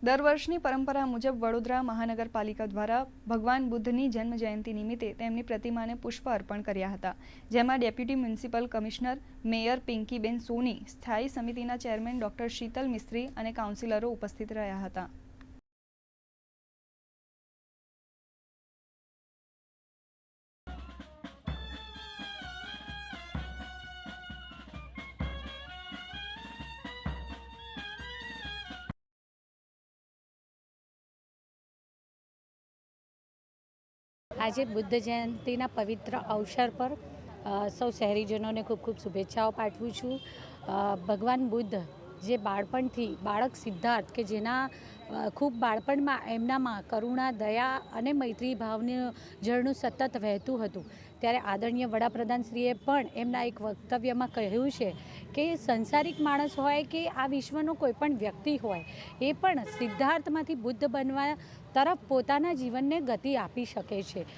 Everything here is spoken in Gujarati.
દર વર્ષની પરંપરા મુજબ વડોદરા મહાનગરપાલિકા દ્વારા ભગવાન બુદ્ધની જન્મ જયંતિ નિમિત્તે તેમની પ્રતિમાને પુષ્પ અર્પણ કર્યા હતા, જેમાં deputy municipal commissioner mayor Pinkiben Soni, સ્થાયી સમિતિના ચેરમેન ડોક્ટર શીતલ મિસ્ત્રી અને કાઉન્સિલરો ઉપસ્થિત રહ્યા હતા. આજે બુદ્ધ જયંતિના પવિત્ર અવસર પર સૌ શહેરીજનોને ખૂબ ખૂબ શુભેચ્છાઓ પાઠવું છું. ભગવાન બુદ્ધ જે બાળપણથી બાળક સિદ્ધાર્થ કે જેના ખૂબ બાળપણમાં એમનામાં કરુણા, દયા અને મૈત્રી ભાવનું ઝરણું સતત વહેતું હતું. ત્યારે આદરણીય વડાપ્રધાનશ્રીએ પણ એમના એક વક્તવ્યમાં કહ્યું છે કે સંસારિક માણસ હોય કે આ વિશ્વનો કોઈ પણ વ્યક્તિ હોય, એ પણ સિદ્ધાર્થમાંથી બુદ્ધ બનવા તરફ પોતાના જીવનને ગતિ આપી શકે છે.